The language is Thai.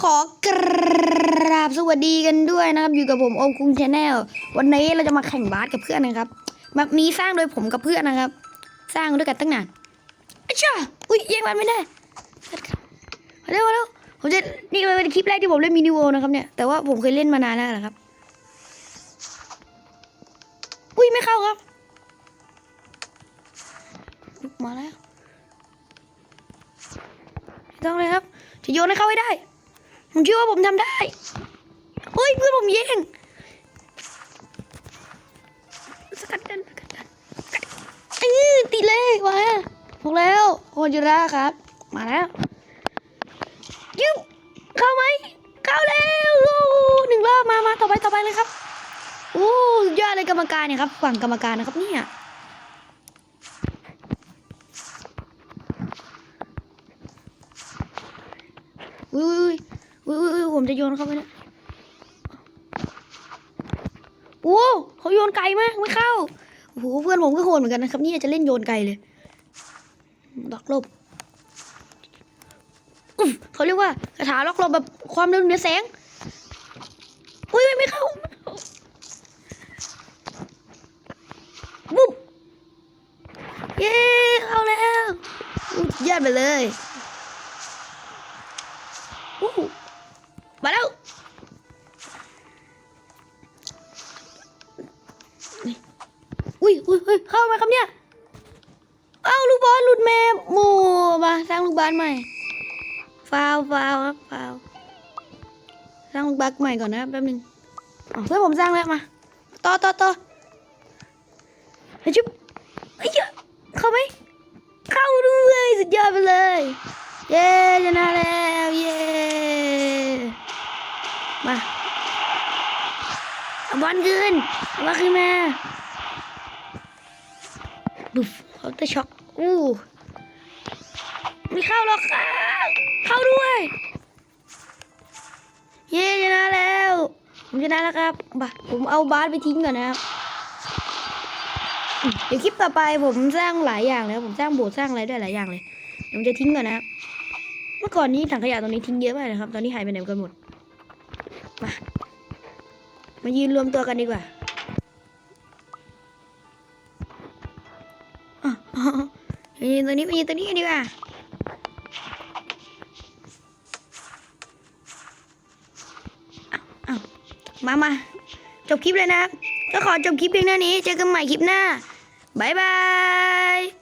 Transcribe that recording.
ขอกราบสวัสดีกันด้วยนะครับ อยู่กับผมโอมคุงชาแนลวันนี้เราจะมาแข่งบาสกับเพื่อนนะครับแบบนี้สร้างโดยผมกับเพื่อนนะครับ สร้างด้วยกันตั้งนานอ้ช่าอุ้ยแย่งมันไม่ได้มาเร็วมาเร็วผมจะนี่เป็นคลิปแรกที่ผมเล่นมินิโวนะครับเนี่ยแต่ว่าผมเคยเล่นมานานแล้วนะครับ อุ้ยไม่เข้าครับมาแล้วไม่ต้องเลยครับจะโยนให้เข้าให้ได้ ผมคิดว่าผมทำได้เฮ้ยเพื่อนผมแย่งสกัดกันสกัดกันเออติดเลยมาพกแล้วโคจูระครับ มาแล้วยึบเข้าไหมเข้าแล้วหนึ่งรอบมามาต่อไปต่อไปเลยครับโอ้ยอดเลยกรรมการเนี่ยครับฝั่งกรรมการนะครับเนี่ยอุ้ยอุ้ยอุ้ยอุ้ย ผมจะโยนเข้าไปนี่ยโอ้เขาโยนไกลมากไม่เข้าโอ้โหเพื่อนผมก็โหดเหมือนกันนะครับนี่จะเล่นโยนไกลเลยล็อกลบอุ๊ยเขาเรียกว่าคาถาล็อกลบแบบความเร็วเหนือแสงอุ้ยไม่เข้าบุ๊บเย้เข้าแล้วยเยี่ยมไปเลยอู้ มาแล้วอุ้ยอุ้ยอุ้ยเข้ามาครับเนี่ย เอ้าลูกบอลหลุดแม่โมมาสร้างลูกบาสใหม่ ฟาวฟาวครับฟาวสร้างลูกบาสใหม่ก่อนนะแป๊บนึงอ๋อเพื่อนผมสร้างแล้วมา ต่อต่อต่อเฮ้ยจุ๊บเฮ้ยเข้าไหม เข้าด้วยสุดยอดไปเลย เย้ชนะแล้วเย้ มาเอาบอลขึ้นเอาบอลขึ้นมาบุฟเขาจะช็อกอู้ไม่เข้าหรอกเข้าด้วย เย้ชนะแล้วผมชนะแล้วครับบาผมเอาบาสไปทิ้งก่อนนะครับเดี๋ยวคลิปต่อไปผมสร้างหลายอย่างเลยครับผมสร้างโบสถ์สร้างอะไรด้วยหลายอย่างเลยเดี๋ยวผมจะทิ้งก่อนนะครับเมื่อก่อนนี้ถังขยะตรงนี้ทิ้งเยอะมากนะครับ ตอนนี้หายไปไหนกันหมด มา มายืนรวมตัวกันดีกว่าอ๋ออ๋อมายืนตัวนี้มายืนตัวนี้กันดีกว่าอ้าวมามาจบคลิปเลยนะ ก็ขอจบคลิปเพียงเท่านี้ เจอกันใหม่คลิปหน้า บ๊ายบาย